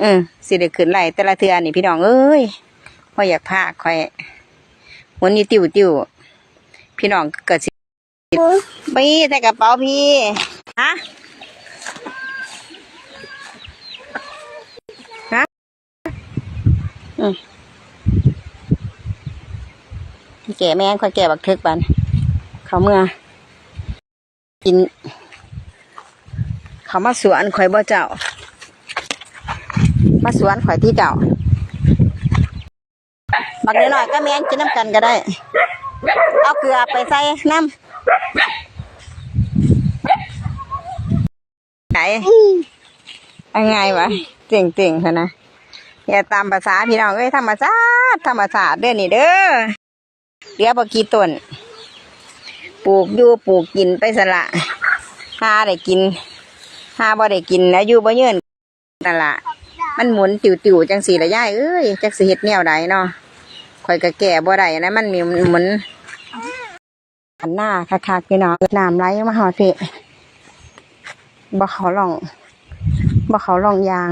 เออสิได้ขึ้นไหลแต่ละเทือนี่พี่น้องเอ้ยพออยากพาคอยหมุนนี่ติวติวพี่น้องเกิดสิปีใส่กระเป๋าพี่ฮะฮะอืมแก่แม่งคอยแก่บักทึกบันเขาเมื่อกิน เขามาสวนข่อยบ่เจ้า มาสวนข่อยที่เจ้าบักน้อยๆก็แม่นกินน้ำกันก็ได้ เอาเกลือไปใส่น้ำไหนยังไงวะเจ๋งเจ๋งๆเถอะนะอย่าตามภาษาพี่น้องเอ้ยธรรมชาติธรรมชาติเด้อนี่เด้อเหลือบ่กี่ต้นปลูกอยู่ปลูกกินไปสละหาได้กินหาบ่ได้กินแล้วอยู่บ่เยินนั่นละ มันหมุนติวๆจังสีละย่ายเอ้ยจักสิเฮ็ดแนวใดเนาะข่อยก็แก่บ่ได้นะมันมีหมุนอันหน้าคักๆพี่น้องน้ำไหลมาหอดพี่บ่เขาลองบ่เขาลองยาง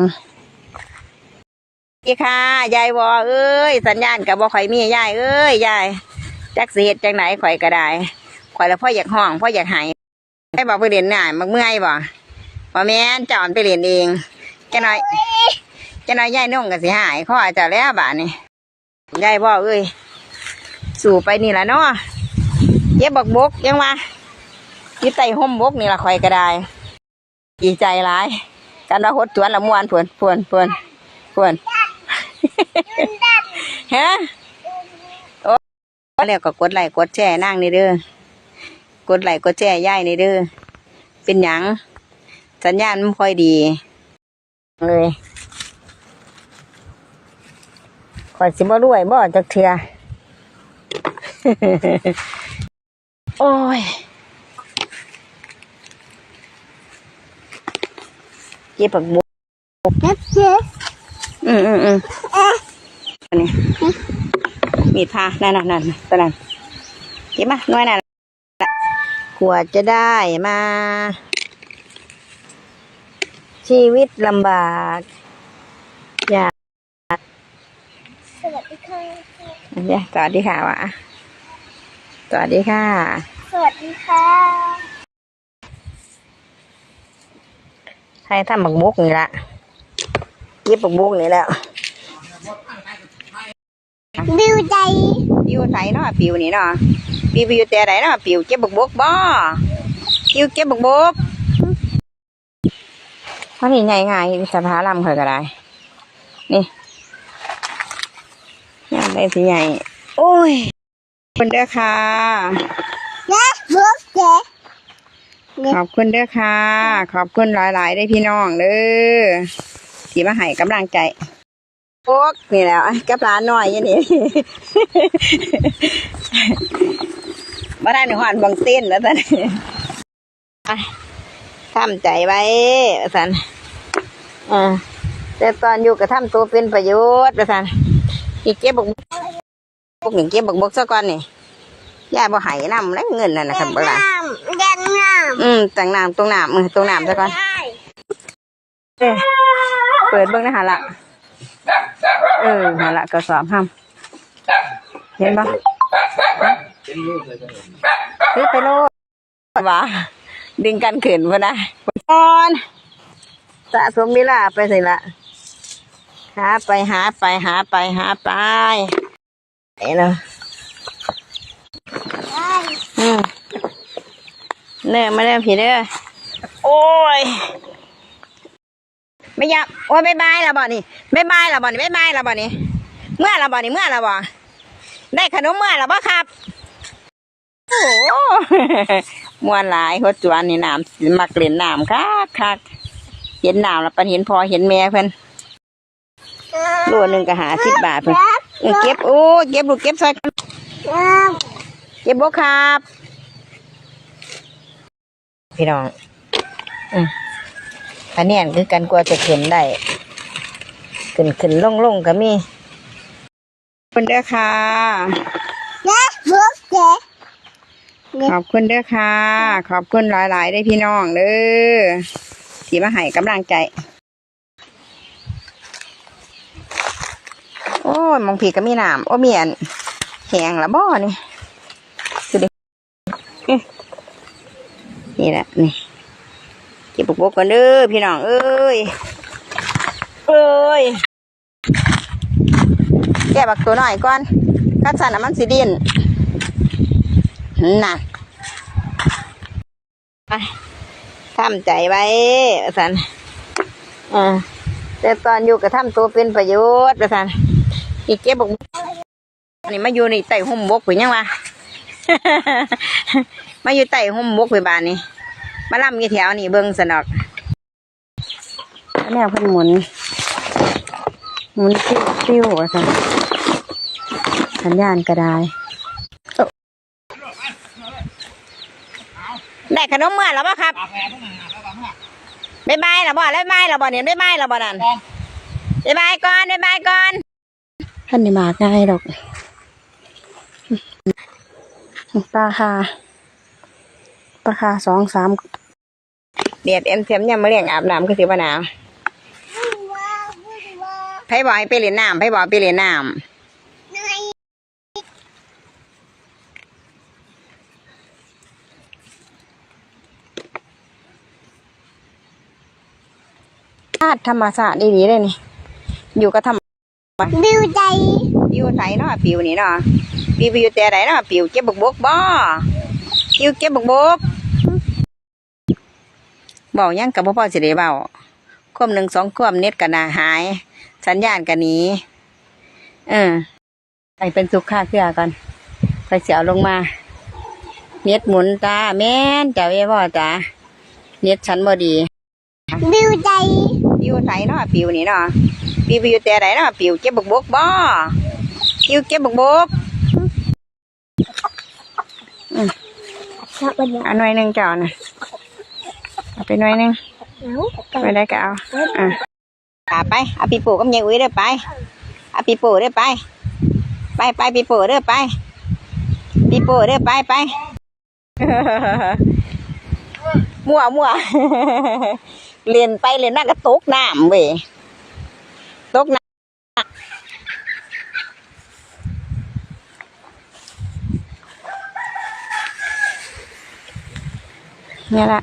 พี่ค่ะยายวอเอ้ย สัญญาณกับบ่ข่อยมียายเอ้ยยายจักสิเฮ็ดจังไหนข่อยก็ได้ข่อยแล้วพ่ออยากห้องพ่ออยากหายให้บอกไปเรียนหน่ายมักเมื่อยบ่บ่แม่นจอนไปเรียนเองจะน้อย จะน้อยยายนุ่งก็สิหายข้อจ้าแล้วบาดนี่ยายบ่เอ้ยสู่ไปนี่ละเนาะเย็บบักบกยังว่าอยู่ใต้ห่มบกนี่ละข่อยก็ได้ดีใจหลายกันว่าหดสวนละมวนพิ่นพิ่นพิ่นพิ่นฮะโอ้แล้วก็กดไหลกดแชร์นั่งนี่เด้อกดไหลกดแชร์ย่ายในเด้อเป็นหยังสัญญาณไมันค่อยดีเลย ข่อยสิบ่รวยบ่จักเทือโอ้ย เจ็บปักบุกเจ็บเจ๊อืมอืมอืมอันนี้มีดพานั่นนั่นนั่นตอนนั้นเก็บมาหน่วยนั่นกว่าจะได้มา ชีวิตลำบาก อยากส วัสดีค่ะเดี๋ยวสวัสดีค่ะวะสวัสดีค่ะ สวัสดีค่ะให้ทำบักบุกนี่ละเก็บบักบุกนี่แล้วบิวใจปิวไทยเนาะปิวนี่เนาะปิวไปอยู่แต่ไหนเนาะปิวเก็บบักบุกบ่ปิวเก็บบักบุกเพราะนี่ใหญ่ง่ายสภาลำเคยก็ได้นี่ ยังได้สิใหญ่ โอ้ยขอบคุณเด้อค่ะเจ๊บุกเจ๊ขอบคุณเด้อค่ะ ขอบคุณหลายๆได้อพี่น้องเด้อที่มาให้กำลังใจพวกนี่แหล้วกับร้านน้อยอยี่นี่มาได้หนึ่งหอนบังเต้นแล้วสันไปทำใจไว้สันอ่าแต่ตอนอยู่กับทำตัวเป็นประโยชน์สัน อีกเก็บบักพวกหนึ่งเก็บบักบกซะก่อนนี่ย่าบ่ใหายน้ำแล้วเงินนั่นนะครับบ่ล่ะน้ำแดงน้อืมแต่งน้ำตรงน้ำมือตรงน้ำซะก่อนำได้เอ้ยเปิดเบิ่งนะหาละเออหาละกระสอบห้ามเห็นปะซื้อไปโลดว่าดึงกันขืนพะนะก่อนสะสมมิลาไปสิละ หาไปหาไปหาไปหาไปเอ้เนะได้อืมเนิ่มาเริ่มผีเด้อโอ้ยไม่อยากโอ้ยบายบายละบ่อนี่บายบายละบ่อนี่บายบายละบ่อนี่เมื่อละบ่อนี่เมื่อละบ่อได้ขนมเมื่อละบ่ครับโอ้โหมวนหลายหัวจวนนี่น้ำมักเล่นน้ำคักคักเห็นน้ำแล้วปันเห็นพอเห็นแม่เพิ่อน โลหนึ่งก็หาสิบบาทเพิ่นเออเก็บโอ้ยเก็บลูกเก็บใส่กันน้เก็บบ่ครับ พี่น้อง อืมอันเนี้ยคือกันกลัวจะขึ้นได้ ขึ้นขึ้นลงลงก็มีขอบคุณเด้อค่ะำเจ๊บุกเจ๊ขอบคุณเด้อค่ะ ขอบคุณหลายๆได้อพี่น้องเด้อที่มาให้กำลังใจ อ้ยมองผีก็มีน้ำโอ้เมีอันแหงละบ่นี่ดูดิอื้อนี่แหละนี่เก็บบุกกันเด้อพี่น้องเอ้ยเอ้ยแกะบักตัวหน่อยก่อนกัดสันน้ำมันสิดินน่ะไปทำใจไว้สันอ่าแต่ตอนอยู่กับทำตัวเป็นประโยชน์สัน อีกเก็บบักนนี้มาอยู่ในใต้ห่มบกหรือยังวะ มาอยู่ใต้ห่มบกไปบ้านนี้มาล่ำอยู่แถวนี่เบิ้งสนอกแล้วพิ่นหมุน หมุนติ้วติ้วอะค่ะสัญญาณกระได้ได้ขนมเมื่อแล้วป่ะครับบ๊ายบายแล้วบ่แล้วบ๊ายบายแล้วบ่เนี่ยบ๊ายบายแล้วบ่นั่นบ๊ายบายก่อนบ๊ายบายก่อน ท่านนี่มาง่ายดอกปลาคาปลาคาสองสามเดียดเอ็มเทียมยามมาเลี้ยงอาบน้ำก็ถือว่าหนาวว้าวว้าวไผบอกให้ไปเล่นน้ำไผบอกให้ไปเล่นน้นายำธาตุธรรมศาสตร์ดีๆเลยนี่ อยู่กับธรรม บิวใจปิวไสเนาะปิวนี่เนาะปิวไปอยู่แต่ไหนเนาะปิวเก็บบกบกบ่ปิวเก็บบกบกบอกยังกับพ่อสิได้เบาควมหนึ่งสองควมเน็ตกันนาหาย สัญญาณกันนี้เออไปเป็นสุขค่าเครือก่อนไปเสียวลงมา เน็ตหมุนตาแม่นจ้าเว้ยพ่อจ้าเน็ตฉันบ่ดีบิวใจปิวไสเนาะปิวนี่เนาะ ปิวไปอยู่แต่ไหนนะปิวเก็บบกบกบ่ปิวเก็บบกบกอันหน่วยหนึ่งเจ้าน่ะเอาไปหน่วยหนึ่งไม่ได้ก็เอาอะาไปเอาปีโป้กับยายอุ้ยเด้อไปเอาปีโป้เด้อไป ไปไปปีโป้เด้อไปปีโป้เด้อไปไปมั่วมั่วเรียนไปเรียนนั่นก็ตกน้ำเว้ย ละ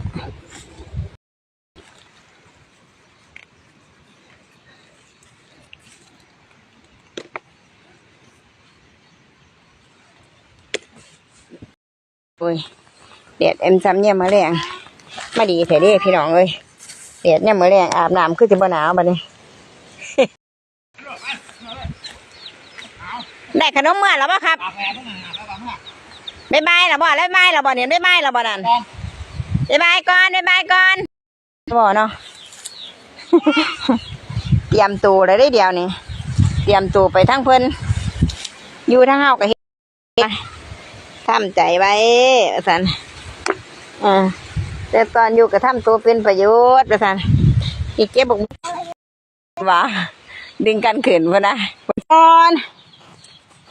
โอ้ยเดียดเอ็มซ้ำเนี่ยมาแรงมาดีเถอะเขนมเมื่อแล้วป่ครับบ๊ายบายแล้วบ่แล้วบ๊ายบายแล้วบ่เนี่ยบ๊ายบายแล้วบ่นั่นบ๊ายบายก่อนบ๊ายบายก่อนบ่เนาะเตรียมตัวเลยได้เดียวนี่เตรียมตัวไปทั้งเพิ่นอยู่ทั้งเฮากับเฮ็ดทำใจไว้สันอ่าแต่ตอนอยู่กับทำตัวเป็นประโยชน์สันอีกเก็บบอกว่าดึงกันขืนพะนะก่อน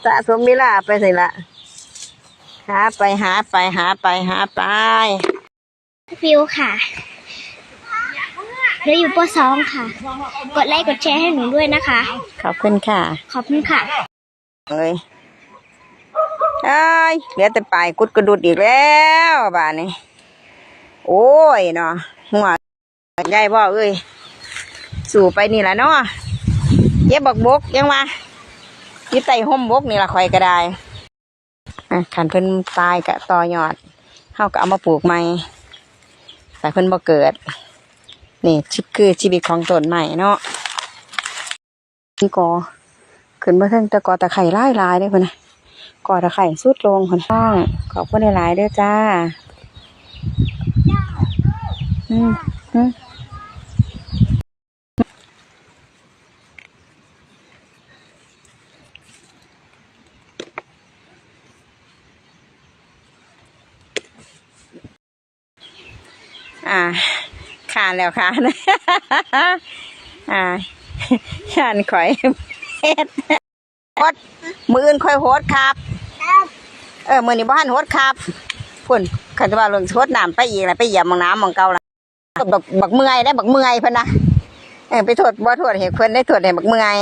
สะสมเวลาไปสิละหาไปหาไปหาไปหาไปฟิวค่ะเราอยู่ปสองค่ะ กดไลค์กดแชร์ให้หนูด้วยนะคะ ขอบคุณค่ะ ขอบคุณค่ะเอ้ยเอ้ยเหลือแต่ปลายกุดกระดุดอีกแล้วบ้านนี้ โอ้ยเนาะหัวใหญ่บ่เอ้ย สู่ไปนี่แหละเนาะเย็บบักบกยังมา อยู่ใต้ห่มบกนี่ละคอยก็ได้ขันเพิ่นตายกะต่อยอดเฮาก็เอามาปลูกใหม่แต่เพิ่นบ่เกิด นี่ชิคือชีวิตของต้นใหม่เนาะนี่กอขึ้นมาเทิงต่กอตะไคร่หลายหลายๆเด้อพุ่นนะกอตะไคร่สุดลงคนห้องขอบคุณหลายๆด้อจ้า อืมอืม อ่าขานแล้วค่ะอ่าขานข่อยเฮ็ดโฮดมืออื่นค่อยโฮดครับ เออมือนี้บ้านโฮดครับพุ่นขันจะว่าลงโฮดน้ำไปอีกแล้วไปเหยียบมองน้ำมองเก่าละบักบักเมื่อยได้บักเมื่อยเพิ่นนะเออไปโทษบ่โทษเหตุเพิ่นได้โทษให้บักเมื่อย